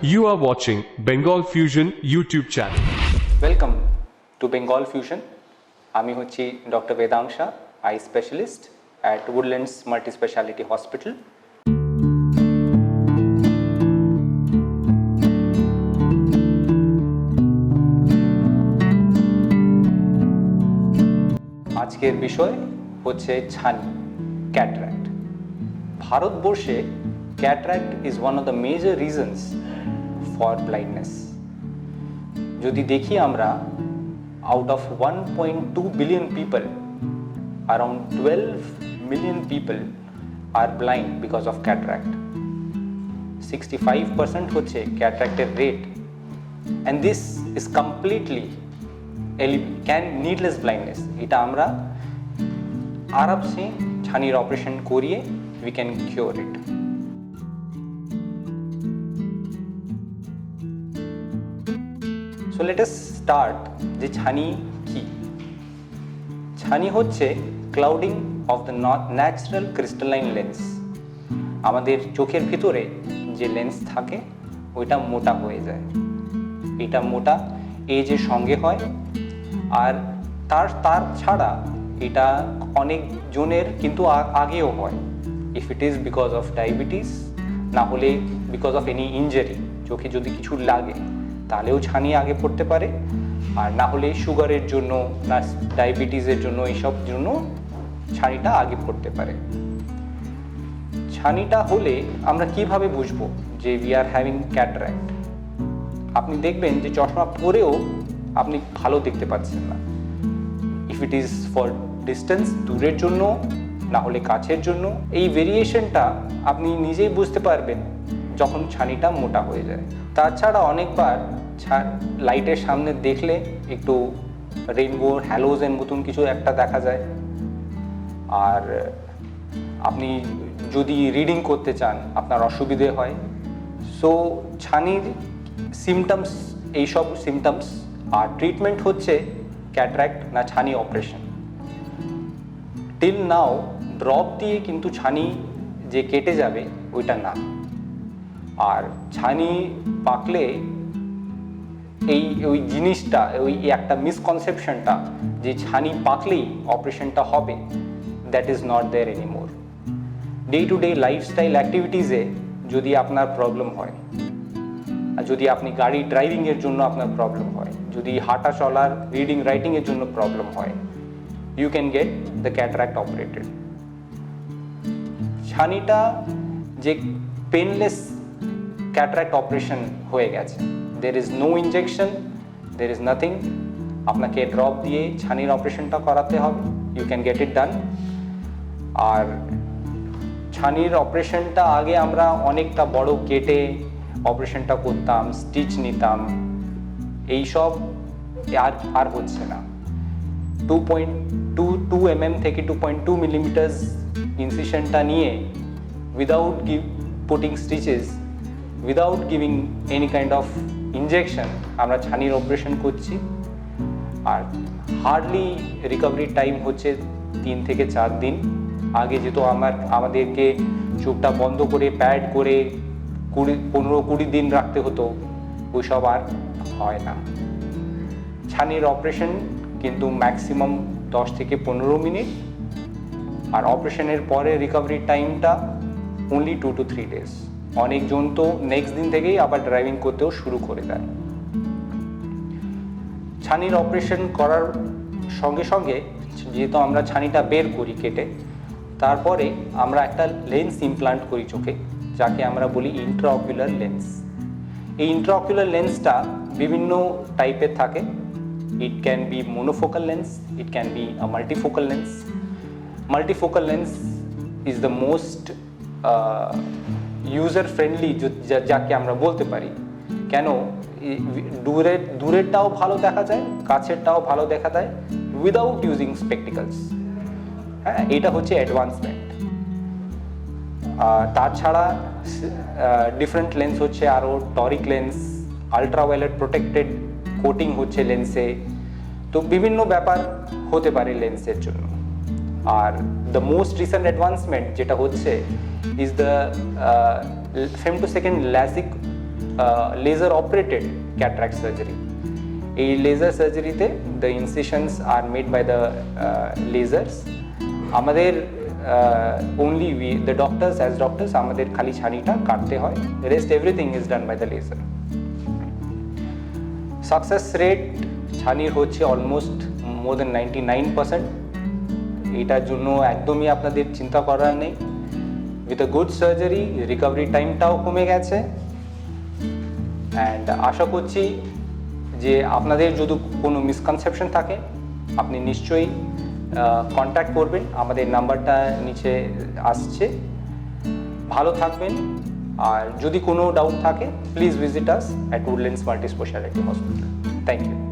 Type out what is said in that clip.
You are watching Bengal Fusion YouTube channel. Welcome to Bengal Fusion আমি হচ্ছি doctor Vedansha eye specialist at Woodlands multi speciality hospital আজকের বিষয় হচ্ছে ছানি cataract ভারতবর্ষে cataract is one of the major reasons for blindness যদি দেখি আমরা out of point two billion people around twelve million people are blind because of cataract sixty five percent হচ্ছে ক্যাটরাক্টের rate and this is completely can needless blindness এটা আমরা আরামসে ছানির operation করিয়ে we can cure it so let start যে ছানি কি ছানি হচ্ছে clouding of the natural crystalline lens আমাদের চোখের ভিতরে যে লেন্স থাকে, ওইটা মোটা হয়ে যায়। এটা মোটা এজের সঙ্গে হয়, আর তার তার ছাড়া এটা অনেক জনের কিন্তু আগেও হয়। If it is because of diabetes না হলে বিকজ অফ এনি ইনজারি চোখে যদি কিছু লাগে। তাহলেও ছানি আগে পড়তে পারে। আর না হলে সুগারের জন্য, না, ডায়াবেটিসের জন্য, এইসব জন্য ছানিটা আগে পড়তে পারে। ছানিটা হলে আমরা কীভাবে বুঝব যে উই আর হ্যাভিং ক্যাটারাক্ট আপনি দেখবেন যে চশমা পরেও আপনি ভালো দেখতে পাচ্ছেন না। If it is for distance দূরের জন্য, না হলে কাছের জন্য, এই ভেরিয়েশনটা আপনি নিজেই বুঝতে পারবেন। যখন ছানিটা মোটা হয়ে যায়। তাছাড়া অনেকবার লাইটের সামনে দেখলে একটু রেইনবো হ্যালোজেন মতন কিছু একটা দেখা যায়। আর আপনি যদি রিডিং করতে চান, আপনার অসুবিধে হয়। সো ছানির সিমটমস এইসব সিমটমস আর ট্রিটমেন্ট হচ্ছে ক্যাটরাক্ট না ছানি অপারেশন টিল নাও ড্রপ দিয়ে কিন্তু ছানি যে কেটে যাবে, ওইটা না। আর ছানি পাকলে এই, ওই জিনিসটা, ওই একটা মিসকনসেপশনটা যে ছানি পাকলেই অপারেশনটা হবে that is not there anymore day to day lifestyle অ্যাক্টিভিটিসে যদি আপনার প্রবলেম হয়, আর যদি আপনি গাড়ি ড্রাইভিংয়ের জন্য আপনার প্রবলেম হয়, যদি হাঁটা চলার রিডিং রাইটিংয়ের জন্য প্রবলেম হয় you can get the cataract operated ছানিটা যে পেনলেস ক্যাটারাক্ট অপারেশন হয়ে গেছে। There is no injection there is nothing আপনাকে ড্রপ দিয়ে ছানির অপারেশনটা করাতে হবে। You can get it done আর ছানির অপারেশনটা আগে আমরা অনেকটা বড় কেটে অপারেশনটা করতাম স্টিচ নিতাম। এইসব আর আর হচ্ছে না। Two point two two M M থেকে টু পয়েন্ট টু মিলিমিটার্স ইনসিশনটা নিয়ে without give putting stitches without giving any kind of injection আমরা ছানির অপারেশন করছি। আর হার্ডলি রিকভারি টাইম হচ্ছে তিন থেকে চার দিন। আগে যেহেতু আমার, আমাদেরকে চোখটা বন্ধ করে প্যাড করে কুড়ি, পনেরো কুড়ি দিন রাখতে হতো, ওইসব আর হয় না। ছানির অপারেশন কিন্তু ম্যাক্সিমাম দশ থেকে পনেরো মিনিট। আর অপারেশনের পরে রিকভারি টাইমটা only two two three days অনেকজন তো নেক্সট দিন থেকেই আবার ড্রাইভিং করতেও শুরু করে দেয়। ছানির অপারেশন করার সঙ্গে সঙ্গে যেহেতু আমরা ছানিটা বের করি কেটে, তারপরে আমরা একটা লেন্স ইমপ্লান্ট করি চোখে, যাকে আমরা বলি ইন্ট্রাঅকুলার লেন্স এই ইন্ট্রাঅকুলার লেন্সটা বিভিন্ন টাইপের থাকে। It can be monofocal lens it can be multifocal lens multifocal lens is the most user friendly যাকে আমরা বলতে পারি। কেন? দূরের দূরেরটাও ভালো দেখা যায়, কাছেরটাও ভালো দেখা যায় উইদাউট ইউজিং স্পেকটিক্যালস হ্যাঁ এটা হচ্ছে অ্যাডভান্সমেন্ট তাছাড়া ডিফারেন্ট লেন্স হচ্ছে আরও toric lens ultraviolet protected coating হচ্ছে লেন্সে তো বিভিন্ন ব্যাপার হতে পারে লেন্সের জন্য। আর দ্য মোস্ট রিসেন্ট অ্যাডভান্সমেন্ট যেটা হচ্ছে is the femtosecond LASIK laser operated cataract surgery এই laser সার্জারিতে the incisions are made by the lasers আমাদের only we the doctors as doctors আমাদের খালি ছানিটা কাটতে হয় rest everything is done by the laser success rate ছানির হচ্ছে almost more than ninety nine percent এটার জন্য একদমই আপনাদের চিন্তা করার নেই। With a good surgery recovery টাইমটাও কমে গেছে। অ্যান্ড আশা করছি যে আপনাদের যদি কোনো মিসকনসেপশন থাকে, আপনি নিশ্চয়ই কন্ট্যাক্ট করবেন। আমাদের নাম্বারটা নিচে আসছে। ভালো থাকবেন। আর যদি কোনো ডাউট থাকে please visit us at Woodlands multi speciality hospital thank you